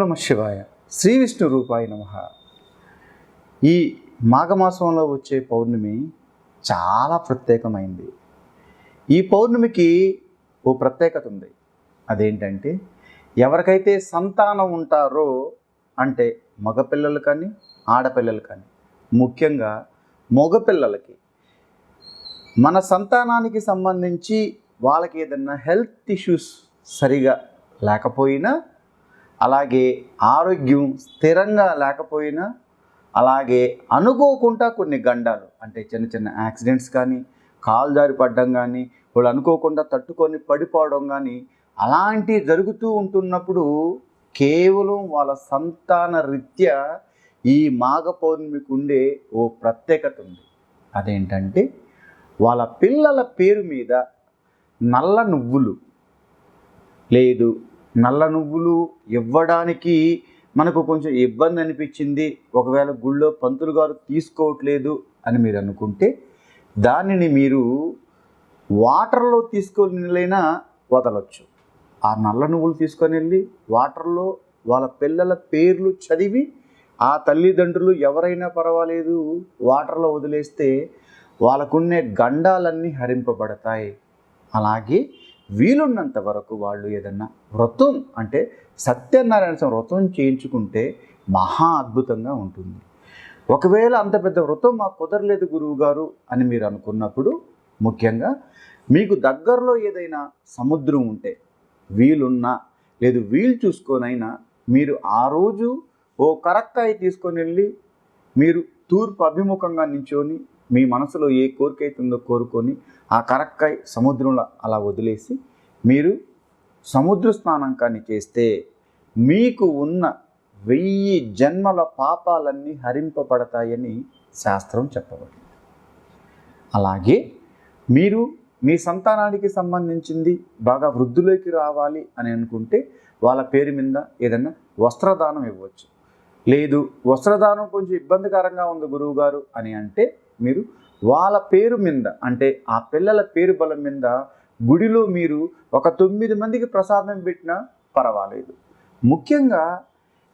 నమ శివాయ. శ్రీ విష్ణు రూపాయ నమ. ఈ మాఘమాసంలో వచ్చే పౌర్ణమి చాలా ప్రత్యేకమైంది. ఈ పౌర్ణమికి ఓ ప్రత్యేకత ఉంది. అదేంటంటే ఎవరికైతే సంతానం ఉంటారో అంటే మగపిల్లలు కానీ ఆడపిల్లలు కానీ ముఖ్యంగా మగపిల్లలకి మన సంతానానికి సంబంధించి వాళ్ళకి ఏదన్నా హెల్త్ ఇష్యూస్ సరిగా లేకపోయినా అలాగే ఆరోగ్యం స్థిరంగా లేకపోయినా అలాగే అనుకోకుండా కొన్ని గండాలు అంటే చిన్న చిన్న యాక్సిడెంట్స్ కానీ కాలు జారి పడడం కానీ వాళ్ళు అనుకోకుండా తట్టుకొని పడిపోవడం కానీ అలాంటివి జరుగుతూ ఉంటున్నప్పుడు కేవలం వాళ్ళ సంతాన రీత్యా ఈ మాఘ పౌర్ణమికి ఉండే ఓ ప్రత్యేకత ఉంది. అదేంటంటే వాళ్ళ పిల్లల పేరు మీద నల్ల నువ్వులు లేదు నల్ల నువ్వులు ఇవ్వడానికి మనకు కొంచెం ఇబ్బంది అనిపించింది. ఒకవేళ గుళ్ళో పంతులు గారు తీసుకోవట్లేదు అని మీరు అనుకుంటే దానిని మీరు వాటర్లో తీసుకొని వదలొచ్చు. ఆ నల్ల నువ్వులు తీసుకొని వెళ్ళి వాటర్లో వాళ్ళ పిల్లల పేర్లు చదివి ఆ తల్లిదండ్రులు ఎవరైనా పర్వాలేదు వాటర్లో వదిలేస్తే వాళ్ళకున్నే గండాలన్నీ హరింపబడతాయి. అలాగే వీలున్నంత వరకు వాళ్ళు ఏదన్నా వ్రతం అంటే సత్యనారాయణ స్వామి వ్రతం చేయించుకుంటే మహా అద్భుతంగా ఉంటుంది. ఒకవేళ అంత పెద్ద వ్రతం మాకు కుదరలేదు గురువు గారు అని మీరు అనుకున్నప్పుడు ముఖ్యంగా మీకు దగ్గరలో ఏదైనా సముద్రం ఉంటే వీలున్నా లేదు వీలు చూసుకొనైనా మీరు ఆ రోజు ఓ కరక్కాయ తీసుకొని వెళ్ళి మీరు తూర్పు అభిముఖంగా నించోని మీ మనసులో ఏ కోరిక అవుతుందో కోరుకొని ఆ కరక్కాయ సముద్రంలో అలా వదిలేసి మీరు సముద్ర స్నానం కానీ చేస్తే మీకు ఉన్న వెయ్యి జన్మల పాపాలన్నీ హరింపబడతాయని శాస్త్రం చెప్పబడింది. అలాగే మీరు మీ సంతానానికి సంబంధించింది బాగా వృద్ధులోకి రావాలి అని అనుకుంటే వాళ్ళ పేరు మీద ఏదైనా వస్త్రదానం ఇవ్వచ్చు. లేదు వస్త్రదానం కొంచెం ఇబ్బందికరంగా ఉంది గురువు గారు అని అంటే మీరు వాళ్ళ పేరు మీద అంటే ఆ పిల్లల పేరు బలం మీద గుడిలో మీరు ఒక తొమ్మిది మందికి ప్రసాదం పెట్టినా పర్వాలేదు. ముఖ్యంగా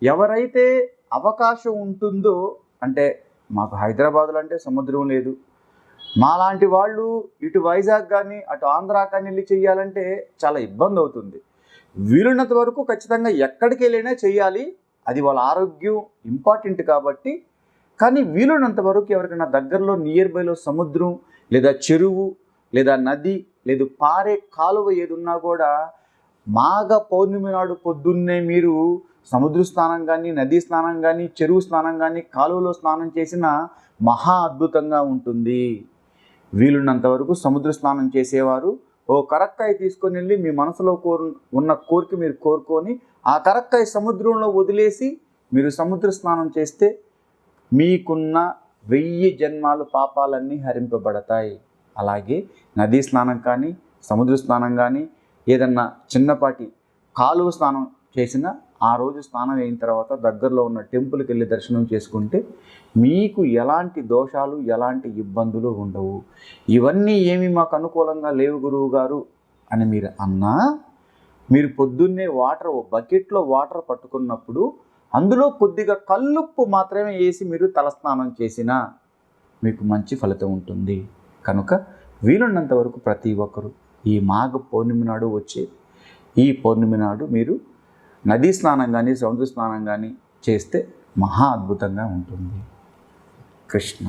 ఎవరైతే అవకాశం ఉంటుందో అంటే మాకు హైదరాబాద్లో అంటే సముద్రం లేదు. మాలాంటి వాళ్ళు ఇటు వైజాగ్ కానీ అటు ఆంధ్రా కానీ వెళ్ళి చేయాలంటే చాలా ఇబ్బంది అవుతుంది. వీలున్నంత వరకు ఖచ్చితంగా ఎక్కడికి వెళ్ళినా చేయాలి. అది వాళ్ళ ఆరోగ్యం ఇంపార్టెంట్ కాబట్టి కానీ వీలున్నంత వరకు ఎవరికైనా దగ్గరలో నియర్ బైలో సముద్రం లేదా చెరువు లేదా నది లేదు పారే కాలువ ఏదున్నా కూడా మాఘ పౌర్ణమి నాడు పొద్దున్నే మీరు సముద్ర స్నానం కానీ నదీ స్నానం కానీ చెరువు స్నానం కానీ కాలువలో స్నానం చేసిన మహా అద్భుతంగా ఉంటుంది. వీలున్నంత వరకు సముద్ర స్నానం చేసేవారు. ఓ కరక్కాయ తీసుకొని వెళ్ళి మీ మనసులో కోరు ఉన్న కోరిక మీరు కోరుకొని ఆ కరక్కాయ సముద్రంలో వదిలేసి మీరు సముద్ర స్నానం చేస్తే మీకున్న వెయ్యి జన్మాలు పాపాలన్నీ హరింపబడతాయి. అలాగే నదీ స్నానం కానీ సముద్ర స్నానం కానీ ఏదన్నా చిన్నపాటి కాలువ స్నానం చేసిన ఆ రోజు స్నానం అయిన తర్వాత దగ్గరలో ఉన్న టెంపుల్కి వెళ్ళి దర్శనం చేసుకుంటే మీకు ఎలాంటి దోషాలు ఎలాంటి ఇబ్బందులు ఉండవు. ఇవన్నీ ఏమి మాకు అనుకూలంగా లేవు గురువు గారు అని మీరు అన్నా మీరు పొద్దున్నే వాటర్ ఓ బకెట్లో వాటర్ పట్టుకున్నప్పుడు అందులో కొద్దిగా కల్లుప్పు మాత్రమే వేసి మీరు తలస్నానం చేసినా మీకు మంచి ఫలితం ఉంటుంది. కనుక వీలున్నంత వరకు ప్రతి ఒక్కరు ఈ మాఘ పౌర్ణమి నాడు వచ్చే ఈ పౌర్ణమి నాడు మీరు నదీ స్నానం కానీ సముద్ర స్నానం కానీ చేస్తే మహా అద్భుతంగా ఉంటుంది. కృష్ణ